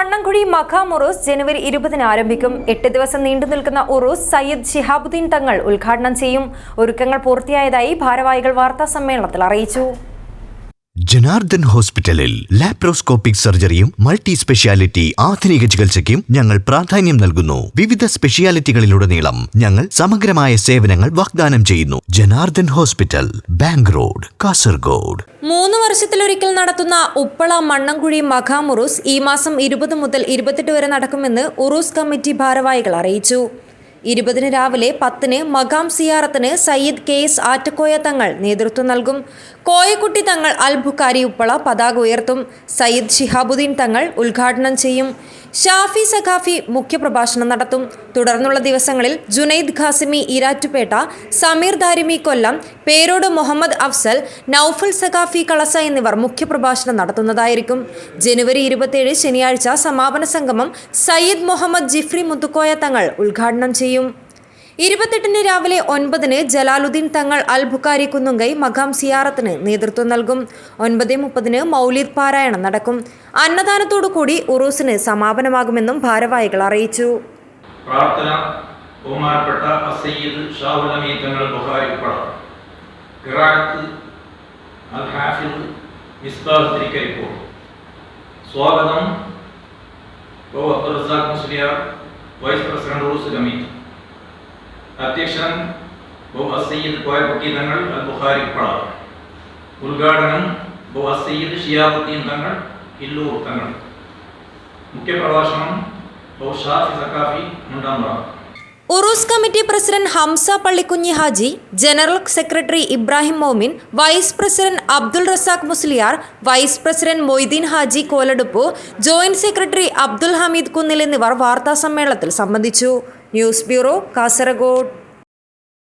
മണ്ണൻകുഴി മഖാം ഉറൂസ് ജനുവരി ഇരുപതിന് ആരംഭിക്കും. എട്ട് ദിവസം നീണ്ടു നിൽക്കുന്ന ഉറൂസ് സയ്യിദ് ഷിഹാബുദ്ദീൻ തങ്ങൾ ഉദ്ഘാടനം ചെയ്യും. ഒരുക്കങ്ങൾ പൂർത്തിയായതായി ഭാരവാഹികൾ വാർത്താ സമ്മേളനത്തിൽ അറിയിച്ചു. ജനാർദ്ദൻ ഹോസ്പിറ്റലിൽ ലാപ്രോസ്കോപ്പിക് സർജറിയും മൾട്ടി സ്പെഷ്യാലിറ്റി ആധുനിക ചികിത്സയ്ക്കും ഞങ്ങൾ പ്രാധാന്യം നൽകുന്നു. വിവിധ സ്പെഷ്യാലിറ്റികളിലുടനീളം ഞങ്ങൾ സമഗ്രമായ സേവനങ്ങൾ വാഗ്ദാനം ചെയ്യുന്നു. Janardhan hospital bank road Kasaragod. മൂന്ന് വർഷത്തിലൊരിക്കൽ നടത്തുന്ന ഉപ്പള മണ്ണംകുഴി മഖാം ഉറൂസ് ഈ മാസം ഇരുപത് മുതൽ ഇരുപത്തെട്ട് വരെ നടക്കുമെന്ന് ഉറൂസ് കമ്മിറ്റി ഭാരവാഹികൾ അറിയിച്ചു. ഇരുപതിന് രാവിലെ പത്തിന് മകാം സിയാറത്തിന് സയ്യിദ് കെ എസ് ആറ്റക്കോയ തങ്ങൾ നേതൃത്വം നൽകും. കോയക്കുട്ടി തങ്ങൾ അൽബുക്കാരി ഉപ്പള പതാക ഉയർത്തും. സയ്യിദ് ഷിഹാബുദ്ദീൻ തങ്ങൾ ഉദ്ഘാടനം ചെയ്യും. ഷാഫി സഖാഫി മുഖ്യപ്രഭാഷണം നടത്തും. തുടർന്നുള്ള ദിവസങ്ങളിൽ ജുനൈദ് ഖാസിമി ഈരാറ്റുപേട്ട സമീർ ദാരിമി കൊല്ലം പേരോട് മുഹമ്മദ് അഫ്സൽ നൌഫൽ സഖാഫി കളസ എന്നിവർ മുഖ്യപ്രഭാഷണം നടത്തുന്നതായിരിക്കും. ജനുവരി ഇരുപത്തിയേഴ് ശനിയാഴ്ച സമാപന സംഗമം സയ്യിദ് മുഹമ്മദ് ജിഫ്രി മുത്തുക്കോയ തങ്ങൾ ഉദ്ഘാടനം ചെയ്യും. ഇരുപത്തെട്ടിന് രാവിലെ ഒൻപതിന് ജലാലുദ്ദീൻ തങ്ങൾ അൽ ബുക്കാരി കുന്നുങ്കൈ മഖാം സിയാറത്തിന് നേതൃത്വം നൽകും. ഒൻപത് മുപ്പതിന് മൗലിദ് പാരായണം നടക്കും. അന്നദാനത്തോടു കൂടി ഉറൂസിന് സമാപനമാകുമെന്നും ഭാരവാഹികൾ അറിയിച്ചു. പ്രാർത്ഥന തങ്ങൾ സ്വാഗതം. Vice president Uroos committee. അധ്യക്ഷൻ സയ്യിദ് കോയക്കുട്ടി തങ്ങൾ അൽ ബുഹാരി പട ഉദ്ഘാടനം സയ്യിദ് ഷിയാബുദ്ദീൻ തങ്ങൾ ഇല്ലൂർ തങ്ങൾ. മുഖ്യപ്രഭാഷണം Shafi Saqafi Mundampra Uroos committee president Hamsa Pallikunhi Haji general secretary Ibrahim Momin vice president Abdul Razak Musliyar vice president Moideen Haji Koladuppu joint secretary Abdul Hameed Kunnil എന്നിവർ വാർത്താ സമ്മേളനത്തിൽ സംബന്ധിച്ചു. News bureau Kasaragod.